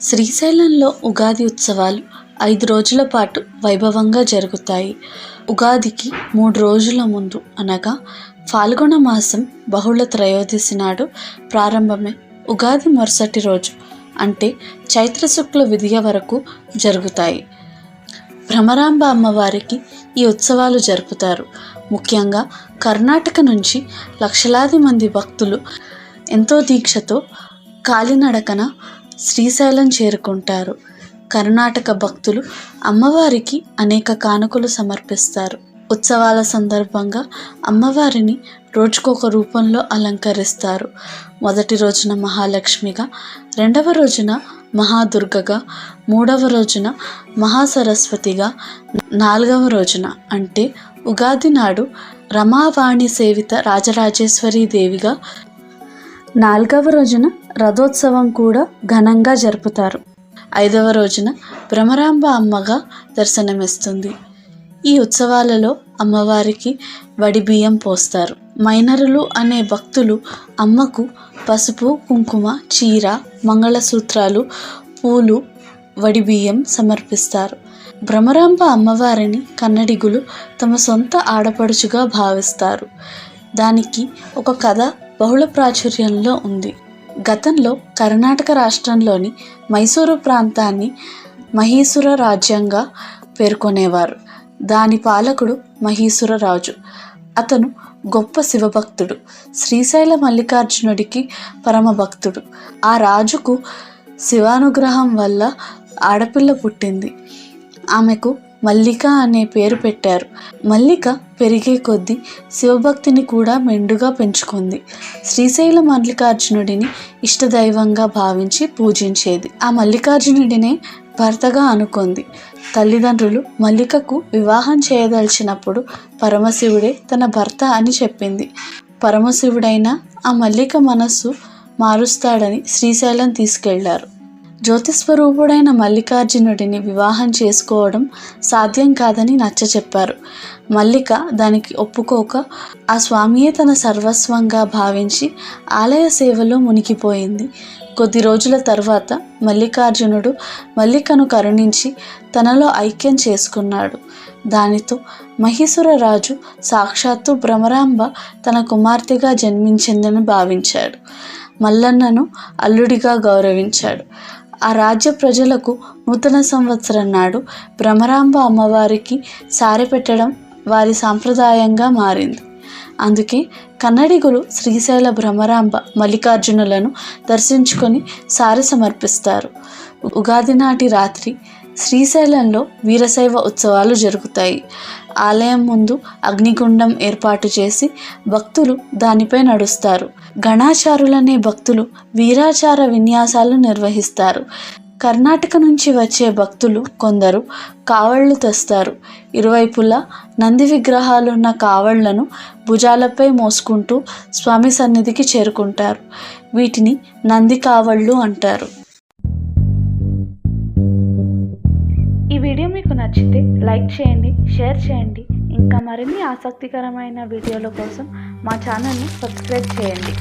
శ్రీశైలంలో ఉగాది ఉత్సవాలు ఐదు రోజుల పాటు వైభవంగా జరుగుతాయి. ఉగాదికి మూడు రోజుల ముందు అనగా ఫాల్గుణ మాసం బహుళ త్రయోదశి నాడు ప్రారంభమే ఉగాది మరుసటి రోజు అంటే చైత్ర శుక్ల విధియ వరకు జరుగుతాయి. భ్రమరాంబ అమ్మవారికి ఈ ఉత్సవాలు జరుపుతారు. ముఖ్యంగా కర్ణాటక నుంచి లక్షలాది మంది భక్తులు ఎంతో దీక్షతో కాలినడకన శ్రీశైలం చేరుకుంటారు. కర్ణాటక భక్తులు అమ్మవారికి అనేక కానుకలు సమర్పిస్తారు. ఉత్సవాల సందర్భంగా అమ్మవారిని రోజుకొక రూపంలో అలంకరిస్తారు. మొదటి రోజున మహాలక్ష్మిగా రెండవ రోజున మహాదుర్గగా మూడవ రోజున మహాసరస్వతిగా నాలుగవ రోజున అంటే ఉగాది నాడు రమావాణి సేవిత రాజరాజేశ్వరి దేవిగా నాలుగవ రోజున రథోత్సవం కూడా ఘనంగా జరుపుతారు. ఐదవ రోజున భ్రమరాంబ అమ్మగా దర్శనమిస్తుంది. ఈ ఉత్సవాలలో అమ్మవారికి వడి బియ్యం పోస్తారు. మైనరులు అనే భక్తులు అమ్మకు పసుపు కుంకుమ చీర మంగళసూత్రాలు పూలు వడి బియ్యం సమర్పిస్తారు. భ్రమరాంబ అమ్మవారిని కన్నడిగులు తమ సొంత ఆడపడుచుగా భావిస్తారు. దానికి ఒక కథ బహుళ ప్రాచుర్యంలో ఉంది. గతంలో కర్ణాటక రాష్ట్రంలోని మైసూరు ప్రాంతాన్ని మహీసుర రాజ్యంగా పేర్కొనేవారు. దాని పాలకుడు మహీసురరాజు అతను గొప్ప శివభక్తుడు. శ్రీశైల మల్లికార్జునుడికి పరమభక్తుడు ఆ రాజుకు శివానుగ్రహం వల్ల ఆడపిల్ల పుట్టింది. ఆమెకు మల్లిక అనే పేరు పెట్టారు. మల్లిక పెరిగే కొద్దీ శివభక్తిని కూడా మెండుగా పెంచుకుంది. శ్రీశైల మల్లికార్జునుడిని ఇష్టదైవంగా భావించి పూజించేది. ఆ మల్లికార్జునుడినే భర్తగా అనుకుంది. తల్లిదండ్రులు మల్లికకు వివాహం చేయదలిచినప్పుడు పరమశివుడే తన భర్త అని చెప్పింది. పరమశివుడైన ఆ మల్లిక మనస్సు మారుస్తాడని శ్రీశైలం తీసుకెళ్ళారు. జ్యోతిస్వరూపుడైన మల్లికార్జునుడిని వివాహం చేసుకోవడం సాధ్యం కాదని నచ్చ చెప్పారు. మల్లిక దానికి ఒప్పుకోక ఆ స్వామియే తన సర్వస్వంగా భావించి ఆలయ సేవలో మునిగిపోయింది. కొద్ది రోజుల తర్వాత మల్లికార్జునుడు మల్లికను కరుణించి తనలో ఐక్యం చేసుకున్నాడు. దానితో మహీసుర రాజు సాక్షాత్తు భ్రమరాంబ తన కుమార్తెగా జన్మించిందని భావించాడు. మల్లన్నను అల్లుడిగా గౌరవించాడు. ఆ రాజ్య ప్రజలకు నూతన సంవత్సరం నాడు భ్రమరాంబ అమ్మవారికి సారి పెట్టడం వారి సాంప్రదాయంగా మారింది. అందుకే కన్నడిగులు శ్రీశైల భ్రమరాంబ మల్లికార్జునులను దర్శించుకొని సారి సమర్పిస్తారు ఉగాది నాటి రాత్రి శ్రీశైలంలో వీరశైవ ఉత్సవాలు జరుగుతాయి. ఆలయం ముందు అగ్నిగుండం ఏర్పాటు చేసి భక్తులు దానిపై నడుస్తారు. గణాచారులనే భక్తులు వీరాచార విన్యాసాలు నిర్వహిస్తారు. కర్ణాటక నుంచి వచ్చే భక్తులు కొందరు కావళ్ళు తెస్తారు. ఇరువైపులా నంది విగ్రహాలున్న కావళ్ళను భుజాలపై మోసుకుంటూ స్వామి సన్నిధికి చేరుకుంటారు. వీటిని నంది కావళ్ళు అంటారు. ఈ వీడియో మీకు నచ్చితే లైక్ చేయండి షేర్ చేయండి. ఇంకా మరిన్ని ఆసక్తికరమైన వీడియోల కోసం మా ఛానల్ని సబ్స్క్రైబ్ చేయండి.